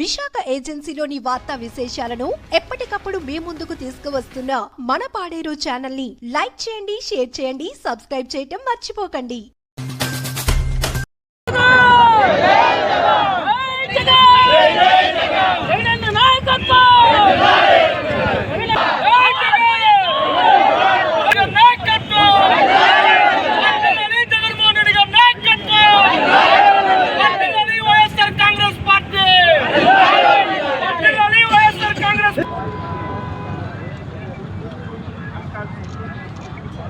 విశాఖ ఏజెన్సీలోని వార్తా విశేషాలను ఎప్పటికప్పుడు మీ ముందుకు తీసుకువస్తున్న మన పాడేరు ఛానల్ని లైక్ చేయండి షేర్ చేయండి సబ్స్క్రైబ్ చేయటం మర్చిపోకండి జగనన్న నాయకత్వం జగన్ నాయకత్వం వర్ధిల్లాలి జగన్మోహన్ రెడ్డి గారి నాయకత్వం వర్ధిల్లాలి వైఎస్ఆర్ కాంగ్రెస్ పార్టీ వర్ధిల్లాలి వైఎస్ఆర్ కాంగ్రెస్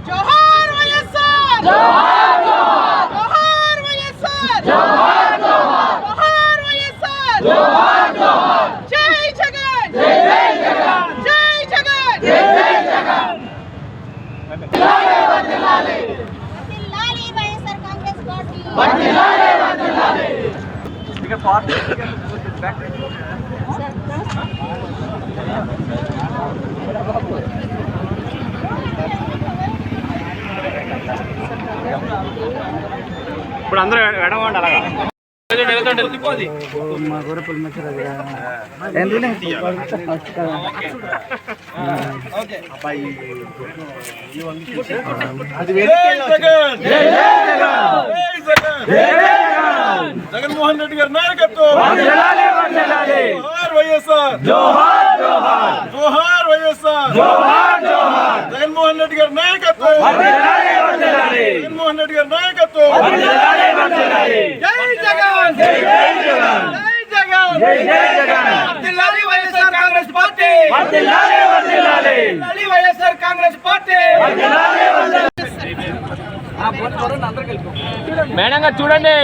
జోహార్ వైఎస్ఆర్ జోహార్ జోహార్ జోహార్ వైఎస్ఆర్ జోహార్ జోహార్ జోహార్ వైఎస్ఆర్ జోహార్ జోహార్ జై జగన్ జై జై జగన్ జై జగన్ జై జై జగన్ వర్ధిల్లాలి వైఎస్ఆర్ కాంగ్రెస్ పార్టీ ఇప్పుడు అందరూ ఎడవండి అలాగా. జగన్మోహన్ రెడ్డి గారి నాయకత్వం. వైఎస్ఆర్. జోహార్ వైఎస్ఆర్. జగన్మోహన్ రెడ్డి గారి నాయకత్వం. జగన్మోహన్ రెడ్డి గారి నాయకత్వం. జై జగన్. జై జై జగన్. జై జగన్. జై జై జగన్. వర్ధిల్లాలి వైఎస్ఆర్ కాంగ్రెస్ పార్టీ. వర్ధిల్లాలి వర్ధిల్లాలి వర్ధిల్లాలి వైఎస్ఆర్ కాంగ్రెస్ పార్టీ. మేడం గారు చూడండి.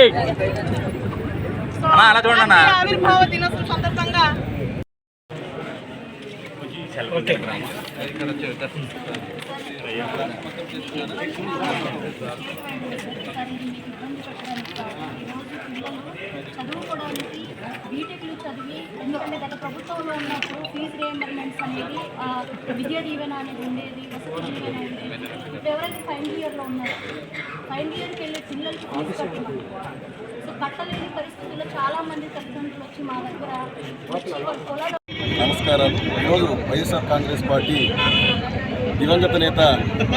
అలా చూడండి అన్న. ఆవిర్భావ దినోత్సవం సందర్భంగా. చదువుకోవడానికి బీటెక్లు చదివి ఎందుకంటే గత ప్రభుత్వంలో ఉన్నప్పుడు ఫీజు రియంబర్మెంట్స్ అనేది విద్యా దీవెన అనేది ఉండేది వసతి దీవెన ఉండేది ఇప్పుడు ఎవరైతే ఫైనల్ ఇయర్లో ఉన్నారు ఫైనల్ ఇయర్కి వెళ్ళే పిల్లలకి ఫీజు కట్టమని సో కట్టలేని పరిస్థితుల్లో చాలామంది తల్లిదండ్రులు వచ్చి మా దగ్గర వచ్చి వాళ్ళ పొలాలు నమస్కారాలు. ఈరోజు వైఎస్ఆర్ కాంగ్రెస్ పార్టీ దివంగత నేత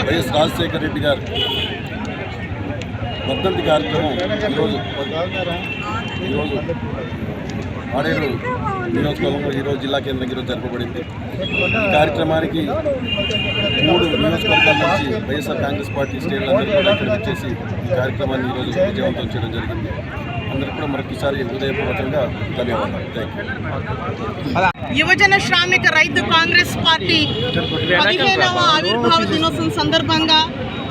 వైఎస్ రాజశేఖర రెడ్డి గారు వర్ధంతి కార్యక్రమం ఈరోజు ఈరోజు ఆడేరు నియోజకవర్గంలో ఈరోజు జిల్లా కేంద్రం ఈరోజు జరపబడింది. ఈ కార్యక్రమానికి మూడు నియోజకవర్గాల నుంచి వైఎస్ఆర్ కాంగ్రెస్ పార్టీ శ్రేణులందరూ కూడా వచ్చేసి ఈ కార్యక్రమాన్ని ఈరోజు విజయవంతం చేయడం జరిగింది. అందరికీ కూడా మరొకసారి హృదయపూర్వకంగా ధన్యవాదాలు. థ్యాంక్ యూ యువజన శ్రామిక రైతు కాంగ్రెస్ పార్టీ పదిహేనవ ఆవిర్భావ దినోత్సవం సందర్భంగా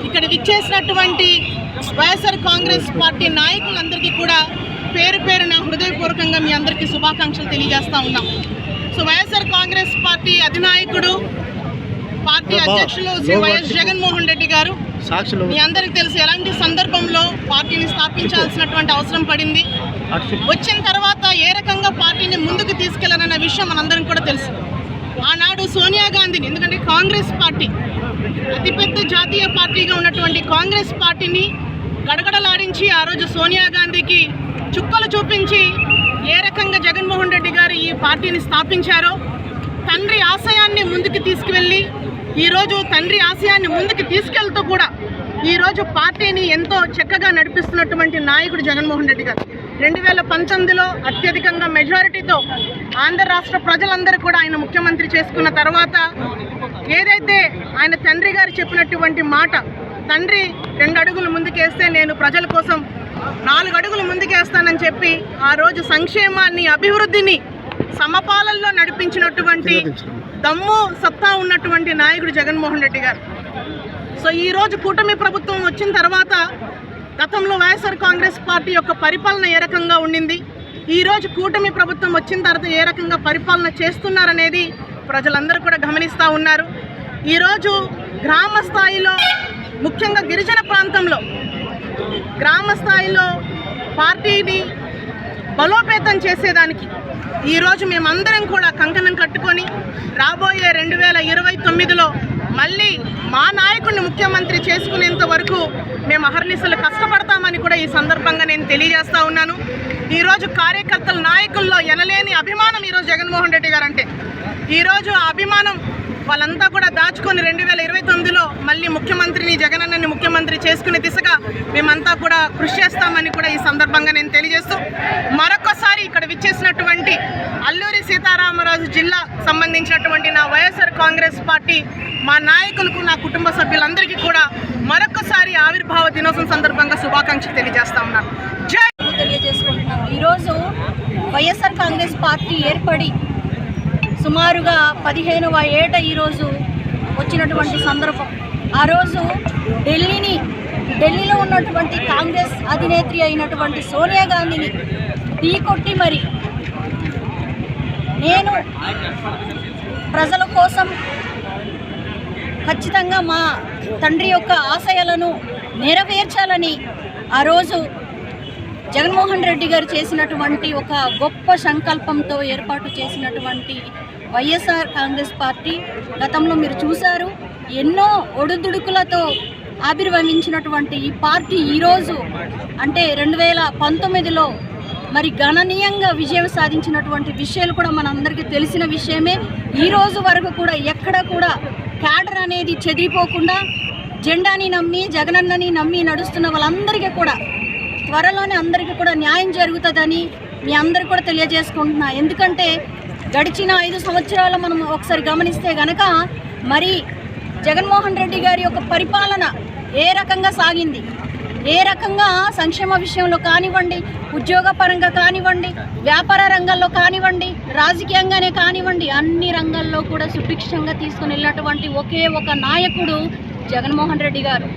ఇక్కడ విచ్చేసినటువంటి వైఎస్ఆర్ కాంగ్రెస్ పార్టీ నాయకులందరికీ కూడా పేరు పేరున హృదయపూర్వకంగా మీ అందరికీ శుభాకాంక్షలు తెలియజేస్తా ఉన్నాం. సో వైఎస్ఆర్ కాంగ్రెస్ పార్టీ అధినాయకుడు పార్టీ అధ్యక్షులు శ్రీ వైఎస్ జగన్మోహన్ రెడ్డి గారు. మీ అందరికీ తెలుసు ఎలాంటి సందర్భంలో పార్టీని స్థాపించాల్సినటువంటి అవసరం పడింది. వచ్చిన తర్వాత ఏ రకంగా పార్టీని ముందుకు తీసుకెళ్ళారన్న విషయం మనందరం కూడా తెలుసు. ఆనాడు సోనియా గాంధీని ఎందుకంటే కాంగ్రెస్ పార్టీ అతిపెద్ద జాతీయ పార్టీగా ఉన్నటువంటి కాంగ్రెస్ పార్టీని గడగడలాడించి ఆ రోజు సోనియా గాంధీకి చుక్కలు చూపించి ఏ రకంగా జగన్మోహన్ రెడ్డి గారు ఈ పార్టీని స్థాపించారో తండ్రి ఆశయాన్ని ముందుకు తీసుకువెళ్ళి ఈరోజు తండ్రి ఆశయాన్ని ముందుకు తీసుకెళ్తూ కూడా ఈరోజు పార్టీని ఎంతో చక్కగా నడిపిస్తున్నటువంటి నాయకుడు జగన్మోహన్ రెడ్డి గారు. రెండు వేల పంతొమ్మిదిలో అత్యధికంగా మెజారిటీతో ఆంధ్ర రాష్ట్ర ప్రజలందరూ కూడా ఆయన ముఖ్యమంత్రి చేసుకున్న తర్వాత ఏదైతే ఆయన తండ్రి గారు చెప్పినటువంటి మాట తండ్రి రెండు అడుగులు ముందుకేస్తే నేను ప్రజల కోసం నాలుగు అడుగులు ముందుకేస్తానని చెప్పి ఆ రోజు సంక్షేమాన్ని అభివృద్ధిని సమపాలనలో నడిపించినటువంటి దమ్ము సత్తా ఉన్నటువంటి నాయకుడు జగన్మోహన్ రెడ్డి గారు. సో ఈ రోజు కూటమి ప్రభుత్వం వచ్చిన తర్వాత గతంలో వైఎస్ఆర్ కాంగ్రెస్ పార్టీ యొక్క పరిపాలన ఏ రకంగా ఉండింది? ఈరోజు కూటమి ప్రభుత్వం వచ్చిన తర్వాత ఏ రకంగా పరిపాలన చేస్తున్నారనేది ప్రజలందరూ కూడా గమనిస్తూ ఉన్నారు. ఈరోజు గ్రామ స్థాయిలో ముఖ్యంగా గిరిజన ప్రాంతంలో గ్రామ స్థాయిలో పార్టీని బలోపేతం చేసేదానికి. ఈరోజు మేమందరం కూడా కంకణం కట్టుకొని రాబోయే రెండు వేల ఇరవై తొమ్మిదిలో మళ్ళీ మా నాయకుడిని ముఖ్యమంత్రి చేసుకునేంత వరకు మేము అహర్నిశలు కష్టపడతామని కూడా ఈ సందర్భంగా నేను తెలియజేస్తూ ఉన్నాను. ఈరోజు కార్యకర్తల నాయకుల్లో ఎనలేని అభిమానం ఈరోజు జగన్మోహన్ రెడ్డి గారు అంటే ఈరోజు ఆ అభిమానం వాళ్ళంతా కూడా దాచుకొని రెండు వేల ఇరవై తొమ్మిదిలో మళ్ళీ ముఖ్యమంత్రిని జగనన్నని ముఖ్యమంత్రి చేసుకునే దిశగా మేమంతా కూడా కృషి చేస్తామని కూడా ఈ సందర్భంగా నేను తెలియజేస్తూ మరొకసారి ఇక్కడ విచ్చేసినటువంటి అల్లూరి సీతారామరాజు జిల్లా సంబంధించినటువంటి నా వైఎస్ఆర్ కాంగ్రెస్ పార్టీ మా నాయకులకు నా కుటుంబ సభ్యులందరికీ కూడా మరొకసారి ఆవిర్భావ దినోత్సవం సందర్భంగా శుభాకాంక్షలు తెలియజేస్తా ఉన్నాను. జై! తెలియజేసుకుంటున్నాం ఈరోజు వైఎస్ఆర్ కాంగ్రెస్ పార్టీ ఏర్పడి సుమారుగా పదిహేనవ ఏట ఈరోజు వచ్చినటువంటి సందర్భం. ఆ రోజు ఢిల్లీని ఢిల్లీలో ఉన్నటువంటి కాంగ్రెస్ అధినేత్రి అయినటువంటి సోనియా గాంధీని ఢీకొట్టి మరి నేను ప్రజల కోసం ఖచ్చితంగా మా తండ్రి యొక్క ఆశయాలను నెరవేర్చాలని ఆ రోజు జగన్మోహన్ రెడ్డి గారు చేసినటువంటి ఒక గొప్ప సంకల్పంతో ఏర్పాటు చేసినటువంటి వైఎస్ఆర్ కాంగ్రెస్ పార్టీ గతంలో మీరు చూశారు ఎన్నో ఒడుదుడుకులతో ఆవిర్భవించినటువంటి ఈ పార్టీ ఈరోజు అంటే రెండు వేల పంతొమ్మిదిలో మరి గణనీయంగా విజయం సాధించినటువంటి విషయాలు కూడా మనందరికీ తెలిసిన విషయమే. ఈ రోజు వరకు కూడా ఎక్కడ కూడా క్యాడర్ అనేది చెదిరిపోకుండా జెండాని నమ్మి జగనన్నని నమ్మి నడుస్తున్న వాళ్ళందరికీ కూడా త్వరలోనే అందరికీ కూడా న్యాయం జరుగుతుందని మీ అందరు కూడా తెలియజేసుకుంటున్నా. ఎందుకంటే గడిచిన ఐదు సంవత్సరాలు మనం ఒకసారి గమనిస్తే గనక మరి జగన్మోహన్ రెడ్డి గారి యొక్క పరిపాలన ఏ రకంగా సాగింది? ఏ రకంగా సంక్షేమ విషయంలో కానివ్వండి ఉద్యోగ పరంగా కానివ్వండి వ్యాపార రంగంలో కానివ్వండి రాజకీయంగానే కానివ్వండి అన్ని రంగాల్లో కూడా సుభిక్షంగా తీసుకుని వెళ్ళినటువంటి ఒకే ఒక నాయకుడు జగన్మోహన్ రెడ్డి గారు.